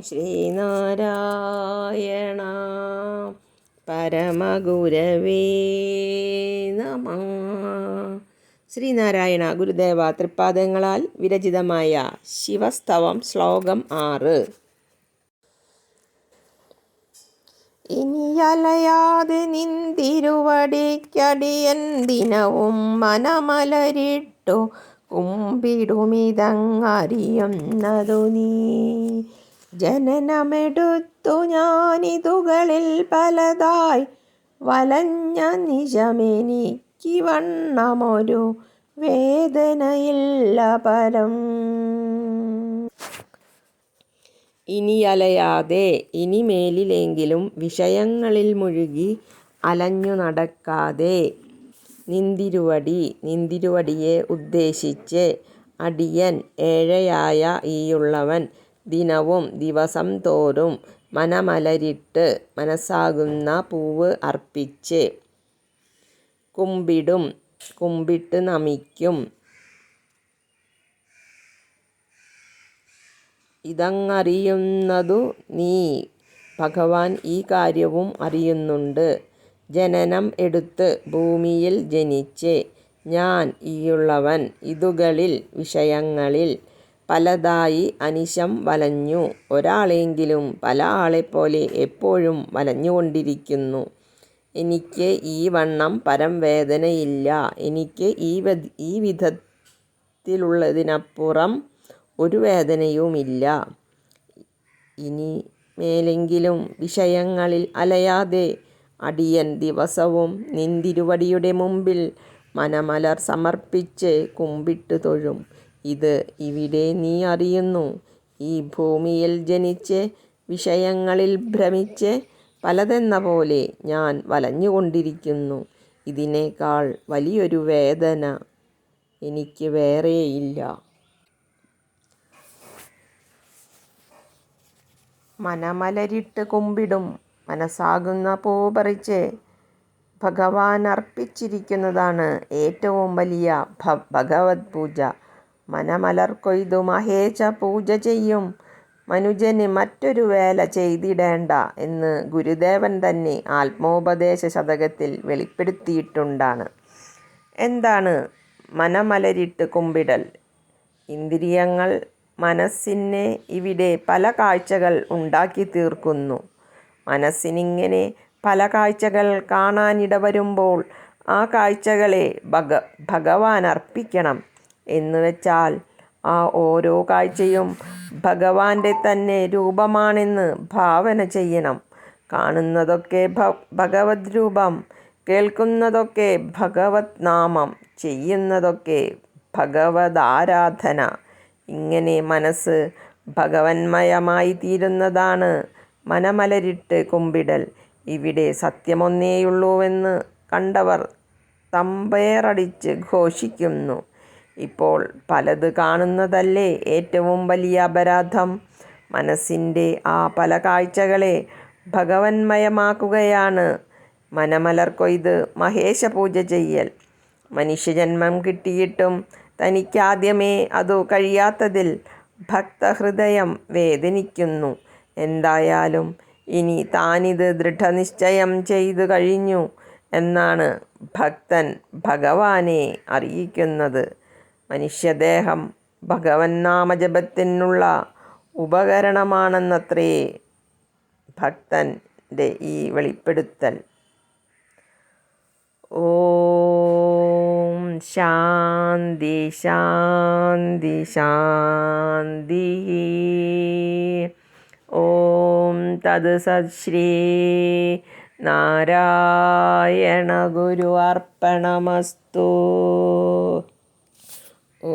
ശ്രീനാരായണ പരമഗുരവേ നമ. ശ്രീനാരായണ ഗുരുദേവ തൃപ്പാദങ്ങളാൽ വിരചിതമായ ശിവസ്തവം ശ്ലോകം ആറ്. ഇനിയലയാതെ നിന്തിരുവടിക്കടിയൻ ദിനവും മനമലരിട്ടു. കുമ്പിടുമിതങ്ങറിയുന്നതു നീ. ജനനമെടുത്തു ഞാനിതുകളിൽ പലതായി വലഞ്ഞ നിജമെനിക്ക് വണ്ണമൊരു വേദനയില്ല പരം. ഇനി അലയാതെ ഇനിമേലിലെങ്കിലും വിഷയങ്ങളിൽ മുഴുകി അലഞ്ഞു നടക്കാതെ നിന്തിരുവടി. നിന്തിരുവടിയെ ഉദ്ദേശിച്ച് അടിയൻ ഏഴയായ ഈയുള്ളവൻ ദിനവും ദിവസം തോറും മനമലരിട്ട് മനസ്സാകുന്ന പൂവ് അർപ്പിച്ച് കുമ്പിടും. കുമ്പിട്ട് നമിക്കും. ഇതങ്ങറിയുന്നതു നീ. ഭഗവാൻ ഈ കാര്യവും അറിയുന്നുണ്ട്. ജനനം എടുത്ത് ഭൂമിയിൽ ജനിച്ച്. ഞാൻ ഈയുള്ളവൻ. ഇതുകളിൽ വിഷയങ്ങളിൽ പലതായി അനിശം വലഞ്ഞു. ഒരാളെങ്കിലും പല ആളെപ്പോലെ എപ്പോഴും വലഞ്ഞുകൊണ്ടിരിക്കുന്നു. എനിക്ക് ഈ വണ്ണം പരം വേദനയില്ല. എനിക്ക് ഈ ഈ വിധത്തിലുള്ളതിനപ്പുറം ഒരു വേദനയുമില്ല. ഇനി മേലെങ്കിലും വിഷയങ്ങളിൽ അലയാതെ അടിയൻ ദിവസവും നിന്തിരുവടിയുടെ മുമ്പിൽ മനമലർ സമർപ്പിച്ച് കുമ്പിട്ട് തൊഴും. ഇത് ഇവിടെ നീ അറിയുന്നു. ഈ ഭൂമിയിൽ ജനിച്ച് വിഷയങ്ങളിൽ ഭ്രമിച്ച് പലതെന്ന പോലെ ഞാൻ വലഞ്ഞുകൊണ്ടിരിക്കുന്നു. ഇതിനേക്കാൾ വലിയൊരു വേദന എനിക്ക് വേറെയില്ല. മനമലരിട്ട് കുമ്പിടും. മനസ്സാകുന്ന പൂ പറിച്ച് ഭഗവാൻ അർപ്പിച്ചിരിക്കുന്നതാണ് ഏറ്റവും വലിയ ഭ ഭഗവത് പൂജ. മനമലർ കൊയ്തു മഹേശ പൂജ ചെയ്യും. മനുജന് മറ്റൊരു വേല ചെയ്തിടേണ്ട എന്ന് ഗുരുദേവൻ തന്നെ ആത്മോപദേശ ശതകത്തിൽ വെളിപ്പെടുത്തിയിട്ടുണ്ടാണ്. എന്താണ് മനമലരിട്ട് കുമ്പിടൽ? ഇന്ദ്രിയങ്ങൾ മനസ്സിനെ ഇവിടെ പല കാഴ്ചകൾ ഉണ്ടാക്കി തീർക്കുന്നു. മനസ്സിനിങ്ങനെ പല കാഴ്ചകൾ കാണാനിട വരുമ്പോൾ ആ കാഴ്ചകളെ ഭഗ ഭഗവാൻ അർപ്പിക്കണം. എന്ന് വെച്ചാൽ ആ ഓരോ കാഴ്ചയും ഭഗവാന്റെ തന്നെ രൂപമാണെന്ന് ഭാവന ചെയ്യണം. കാണുന്നതൊക്കെ ഭഗവത് രൂപം കേൾക്കുന്നതൊക്കെ ഭഗവത് നാമം ചെയ്യുന്നതൊക്കെ ഭഗവത് ആരാധന. ഇങ്ങനെ മനസ്സ് ഭഗവന്മയമായി തീരുന്നതാണ് മനമലരിട്ട് കുമ്പിടൽ. ഇവിടെ സത്യമൊന്നേയുള്ളൂവെന്ന് കണ്ടവർ തമ്പേറടിച്ച് ഘോഷിക്കുന്നു. ഇപ്പോൾ പലത് കാണുന്നതല്ലേ ഏറ്റവും വലിയ അപരാധം? മനസ്സിന്റെ ആ പല കാഴ്ചകളെ ഭഗവന്മയമാക്കുകയാണ്. മനമലർ കൊയ്ത് മഹേശ പൂജ ചെയ്യൽ. മനുഷ്യജന്മം കിട്ടിയിട്ടും തനിക്കാദ്യമേ അതു കഴിയാത്തതിൽ ഭക്തഹൃദയം വേദനിക്കുന്നു. എന്തായാലും ഇനി താനിത് ദൃഢനിശ്ചയം ചെയ്തു കഴിഞ്ഞു എന്നാണ് ഭക്തൻ ഭഗവാനെ അറിയിക്കുന്നത്. മനുഷ്യദേഹം ഭഗവൻ നാമജപത്തിനുള്ള ഉപകരണമാണെന്നത്രേ ഭക്തന്റെ ഈ വെളിപ്പെടുത്തൽ. ഓം ശാന്തി ശാന്തി ശാന്തി. തത് സശ്രീ നാരായണ ഗുരു അർപ്പണമസ്തു ഓ